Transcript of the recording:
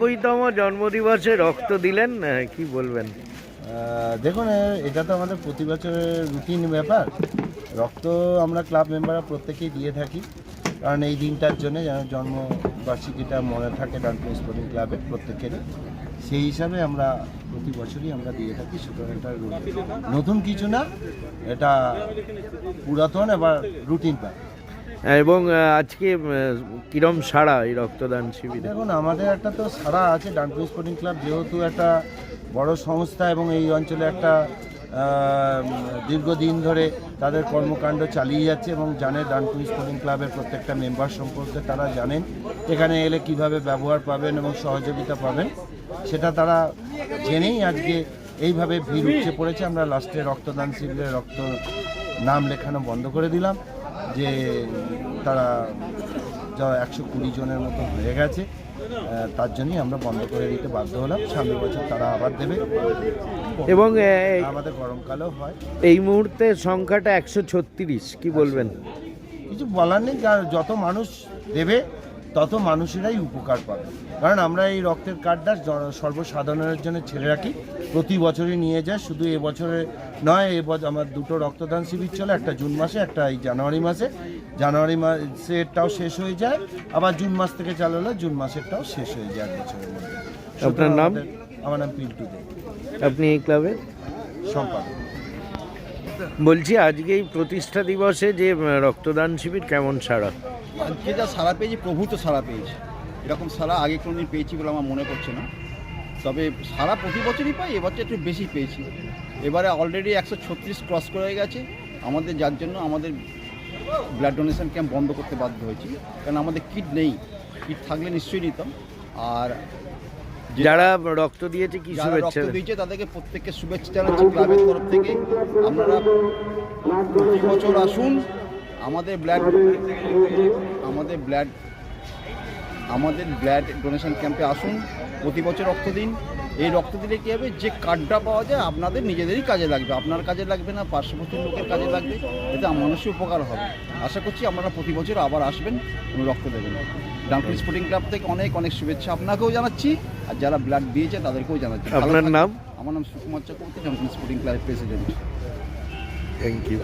নব্বইতম জন্মদিবসে রক্ত দিলেন কি বলবেন? দেখুন এটা তো আমাদের প্রতি বছরের রুটিন ব্যাপার। রক্ত আমরা ক্লাব মেম্বাররা প্রত্যেকেই দিয়ে থাকি। কারণ এই দিনটার জন্য যেন জন্মবার্ষিকীটা মনে থাকে ডানকুনি স্পোর্টিং ক্লাবের প্রত্যেকেরই। সেই হিসাবে আমরা প্রতি বছরই আমরা দিয়ে থাকি, সুতরাং এটা নতুন কিছু না, এটা পুরাতন এবার রুটিন পায়। এবং আজকে কিরম সাড়া এই রক্তদান শিবিরে? দেখুন, আমাদের একটা তো সারা আছে ডানপুর স্পোর্টিং ক্লাব যেহেতু একটা বড় সংস্থা এবং এই অঞ্চলে একটা দীর্ঘদিন ধরে তাদের কর্মকাণ্ড চালিয়ে যাচ্ছে এবং জানে ডানপুর স্পোর্টিং ক্লাবের প্রত্যেকটা মেম্বার সম্পর্কে তারা জানেন, এখানে এলে কীভাবে ব্যবহার পাবেন এবং সহযোগিতা পাবেন, সেটা তারা জেনেই আজকে এইভাবে ভিড় উঠছে পড়েছে। আমরা লাস্টে রক্তদান শিবিরে রক্ত নাম লেখানো বন্ধ করে দিলাম। যে তারা যা একশো কুড়ি জনের মতো হয়ে গেছে তার জন্যই আমরা বন্ধ করে দিতে বাধ্য হলাম। সামনের বছর তারা আবার দেবে। এবং আমাদের গরমকালেও হয়। এই মুহূর্তে সংখ্যাটা একশো ছত্রিশ কি বলবেন? কিছু বলার নেই যত মানুষ দেবে তত মানুষেরাই উপকার পাবে। কারণ আমরা এই রক্তের কার্ডটা সর্বসাধারণের জন্য ছেড়ে রাখি। প্রতি বছরই নিয়ে যায়। শুধু এবছরে নয় এবছর আমার দুটো রক্তদান শিবির চলে। একটা জুন মাসে একটা এই জানুয়ারি মাসে। জানুয়ারি মাসেরটাও শেষ হয়ে যায়। আবার জুন মাস থেকে চালু হলে জুন মাসেরটাও শেষ হয়ে যায় বছরের মধ্যে। আপনার নাম? আমার নাম পিন্টু দে। আপনি এই ক্লাবের? সম্পাদক। বলছি, আজকে এই প্রতিষ্ঠা দিবসে যে রক্তদান শিবির কেমন সারা আজকে যা সারা পেয়েছি, প্রভূত সারা পেয়েছি। এরকম সারা আগে কোনোদিন পেয়েছি বলে আমার মনে করছে না। তবে সারা প্রতি বছরই পাই, এবছর একটু বেশি পেয়েছি। এবারে অলরেডি একশো ছত্রিশ ক্রস করে গেছে। আমাদের, যার জন্য আমাদের ব্লাড ডোনেশন ক্যাম্প বন্ধ করতে বাধ্য হয়েছি। কারণ আমাদের কিট নেই। কিট থাকলে নিশ্চয়ই নিতাম। আর যারা রক্ত দিয়েছে কি যারা শুভেচ্ছা? রক্ত দিয়েছে তাদেরকে প্রত্যেককে শুভেচ্ছা জানাচ্ছি ক্লাবের তরফ থেকে। আপনারা প্রতি বছর আসুন। আমাদের ব্লাড আমাদের ব্লাড আমাদের ব্লাড ডোনেশন ক্যাম্পে আসুন। প্রতি বছর রক্ত দিন। এই রক্ত দিলে কী হবে? যে কার্ডটা পাওয়া যায় আপনাদের নিজেদেরই কাজে লাগবে। আপনার কাজে লাগবে না পার্শ্ববর্তী লোকের কাজে লাগবে। এতে মানুষের উপকার হবে। আশা করছি আপনারা প্রতি বছর আবার আসবেন এবং রক্ত দেবেন ডানকুনি স্পোর্টিং ক্লাব থেকে অনেক অনেক শুভেচ্ছা আপনাকেও জানাচ্ছি। আর যারা ব্লাড দিয়েছে তাদেরকেও জানাচ্ছি। আপনার নাম? আমার নাম সুকুমার চক্রবর্তী ডানকুনি স্পোর্টিং ক্লাবের প্রেসিডেন্ট থ্যাংক ইউ